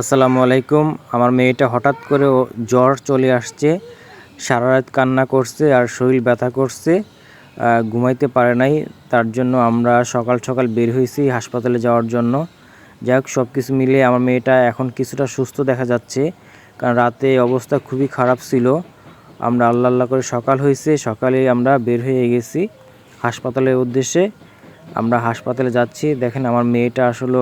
আসসালামু আলাইকুম। আমার মেয়েটা হঠাৎ করে জ্বর চলে আসছে, সারা রাত কান্না করছে আর শরীর ব্যথা করছে ঘুমাইতে পারে নাই। তার জন্য আমরা সকাল সকাল বের হয়েছি হাসপাতালে যাওয়ার জন্য। যাই হোক সব কিছু মিলে আমার মেয়েটা এখন কিছুটা সুস্থ দেখা যাচ্ছে, কারণ রাতে অবস্থা খুবই খারাপ ছিল। আমরা আল্লাহ আল্লাহ করে সকাল হয়েছে সকালে আমরা বের হয়ে গেছি হাসপাতালের উদ্দেশ্যে। আমরা হাসপাতালে যাচ্ছি, দেখেন আমার মেয়েটা আসলে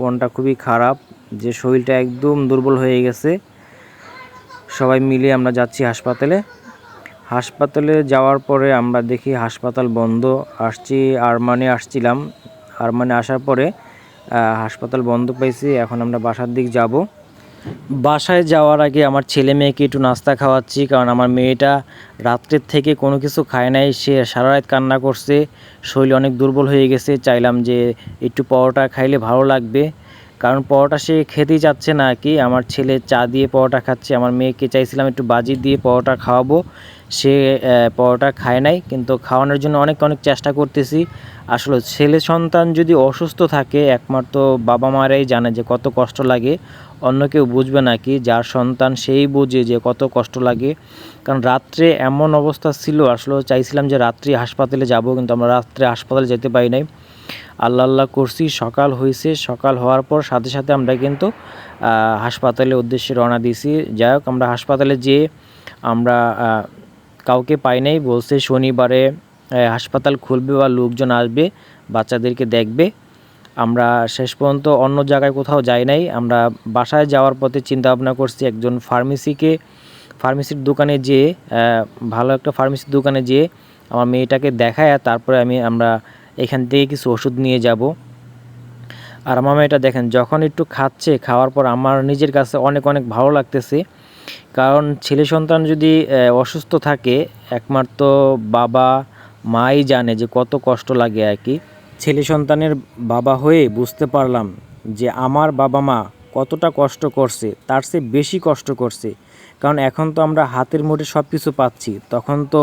মনটা খুবই খারাপ। যে শরীরটা একদম দুর্বল হয়ে গেছে। সবাই মিলে আমরা যাচ্ছি হাসপাতালে। হাসপাতালে যাওয়ার পরে আমরা দেখি হাসপাতাল বন্ধ। আসছি, আরমানে আসছিলাম। আরমানে আসার পরে হাসপাতাল বন্ধ পাইছি এখন আমরা বাসার দিক যাব। বাসায় যাওয়ার আগে আমার ছেলে মেয়েকে একটু নাস্তা খাওয়াচ্ছি, কারণ আমার মেয়েটা রাত্রের থেকে কোনো কিছু খায় নাই। সে সারা রাত কান্না করছে। শরীর অনেক দুর্বল হয়ে গেছে। চাইলাম যে একটু পরোটা খাইলে ভালো লাগবে। কারণ পরোটা সে খেতেই চাচ্ছে না কি। আমার ছেলে চা দিয়ে পরোটা খাচ্ছে, আমার মেয়েকে চাইছিলাম একটু বাজি দিয়ে পরোটা খাওয়াবো। সে পরোটা খায় নাই, কিন্তু খাওয়ানোর জন্য অনেক অনেক চেষ্টা করতেছি। আসলে ছেলে সন্তান যদি অসুস্থ থাকে, একমাত্র বাবা মারাই জানে যে কত কষ্ট লাগে। অন্য কেউ বুঝবে না কি, যার সন্তান সেই বুঝে যে কত কষ্ট লাগে। কারণ রাত্রে এমন অবস্থা ছিল আসলে চাইছিলাম যে রাত্রি হাসপাতালে যাব, কিন্তু আমরা রাত্রে হাসপাতালে যেতে পারি নাই। আল্লাহ আল্লাহ করছি, সকাল হয়েছে সকাল হওয়ার পর সাথে সাথে আমরা কিন্তু হাসপাতালের উদ্দেশ্যে রওনা দিয়েছি। যাই হোক, আমরা হাসপাতালে যেয়ে আমরা কাউকে পাই নাই, বলছে শনিবারে হাসপাতাল খুলবে বা লোকজন আসবে, বাচ্চাদেরকে দেখবে। আমরা শেষ পর্যন্ত অন্য জায়গায় কোথাও যাই নাই। আমরা বাসায় যাওয়ার পথে চিন্তা ভাবনা করছি একজন ফার্মেসিকে, ফার্মেসির দোকানে যেয়ে ভালো একটা ফার্মেসির দোকানে যেয়ে আমার মেয়েটাকে দেখায়, তারপরে আমি আমরা এখান থেকে কিছু ওষুধ নিয়ে যাব। আর আমার মেয়েটা দেখেন, যখন একটু খাচ্ছে, খাওয়ার পর আমার নিজের কাছে অনেক অনেক ভালো লাগতেছে। কারণ ছেলে সন্তান যদি অসুস্থ থাকে, একমাত্র বাবা মাই জানে যে কত কষ্ট লাগে আর কি। ছেলে সন্তানের বাবা হয়ে বুঝতে পারলাম যে আমার বাবা মা কতটা কষ্ট করছে, তার চেয়ে বেশি কষ্ট করছে। কারণ এখন তো আমরা হাতের মুঠে সব কিছু পাচ্ছি, তখন তো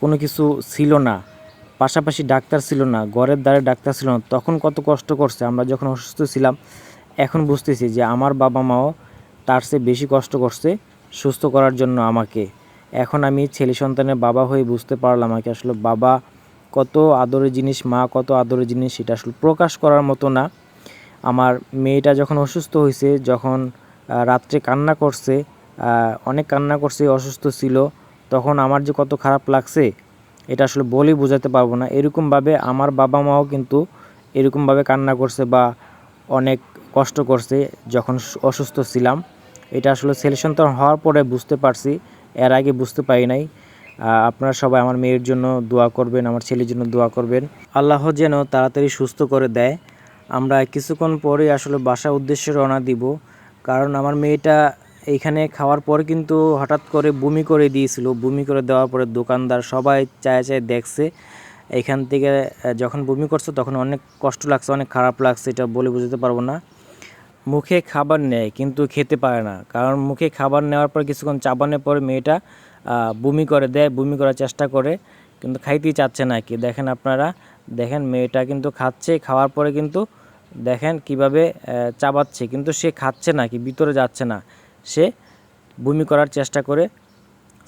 কোনো কিছু ছিল না। পাশাপাশি ডাক্তার ছিল না, ঘরের দ্বারে ডাক্তার ছিল না, তখন কত কষ্ট করছে। আমরা যখন অসুস্থ ছিলাম, এখন বুঝতেছি যে আমার বাবা মাও তার চেয়ে বেশি কষ্ট করছে সুস্থ করার জন্য আমাকে। এখন আমি ছেলে সন্তানের বাবা হয়ে বুঝতে পারলাম আর কি আসলে বাবা কত আদরের জিনিস, মা কত আদরের জিনিস সেটা আসলে প্রকাশ করার মতো না। আমার মেয়েটা যখন অসুস্থ হয়েছে, যখন রাত্রে কান্না করছে অনেক কান্না করছে, অসুস্থ ছিল, তখন আমার যে কত খারাপ লাগছে, এটা আসলে বলেই বোঝাতে পারব না। এরকমভাবে আমার বাবা মাও কিন্তু এরকমভাবে কান্না করছে বা অনেক কষ্ট করছে যখন অসুস্থ ছিলাম। এটা আসলে ছেলে সন্তান হওয়ার পরে বুঝতে পারছি, এর আগে বুঝতে পারি নাই। আপনারা সবাই আমার মেয়ের জন্য দোয়া করবেন, আমার ছেলের জন্য দোয়া করবেন। আল্লাহ যেন তাড়াতাড়ি সুস্থ করে দেয়। আমরা কিছুক্ষণ পরে আসলে বাসা উদ্দেশ্যে রওনা দিব। কারণ আমার মেয়েটা এখানে খাওয়ার পর কিন্তু হঠাৎ করে বমি করে দিয়েছিল। বমি করে দেওয়ার পরে দোকানদার সবাই চায় চায় দেখছে। এখান থেকে যখন বমি করছে তখন অনেক কষ্ট লাগছে, অনেক খারাপ লাগছে, এটা বলে বুঝতে পারব না। মুখে খাবার নেয়, কিন্তু খেতে পারে না। কারণ মুখে খাবার নেওয়ার পর কিছুক্ষণ চাবানোর পরে মেয়েটা বমি করে, দেয়, বমি করার চেষ্টা করে, কিন্তু খাইতেই চাচ্ছে না কি। দেখেন আপনারা, দেখেন মেয়েটা কিন্তু খাচ্ছে, খাওয়ার পরে কিন্তু দেখেন কীভাবে চাবাচ্ছে কিন্তু সে খাচ্ছে না কি, ভিতরে যাচ্ছে না। সে বমি করার চেষ্টা করে,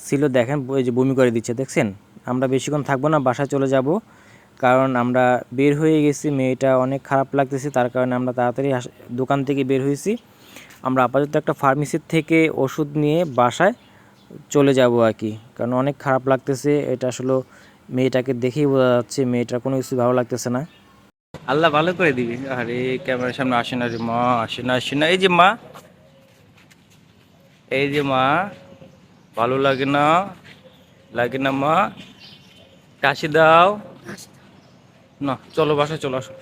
ছিল দেখেন ওই যে বমি করে দিচ্ছে, দেখছেন? আমরা বেশিক্ষণ থাকব না, বাসায় চলে যাব। কারণ আমরা বের হয়ে গেছি মেয়েটা অনেক খারাপ লাগতেছে তার কারণে আমরা তাড়াতাড়ি দোকান থেকে বের হয়েছি। আমরা আপাতত একটা ফার্মেসির থেকে ওষুধ নিয়ে বাসায় চলে যাব আর কি। কারণ অনেক খারাপ লাগতেছে এটা আসলে মেয়েটাকে দেখেই বোঝা যাচ্ছে মেয়েটার কোনো কিছু ভালো লাগতেছে না। আল্লাহ ভালো করে দিবি। আরে ক্যামেরার সামনে আসে না রে মা আসে না আসে না। এই যে মা এই যে মা ভালো লাগে না লাগে না মা। কাশি দাও। না চলো বাসায় চলো আসো।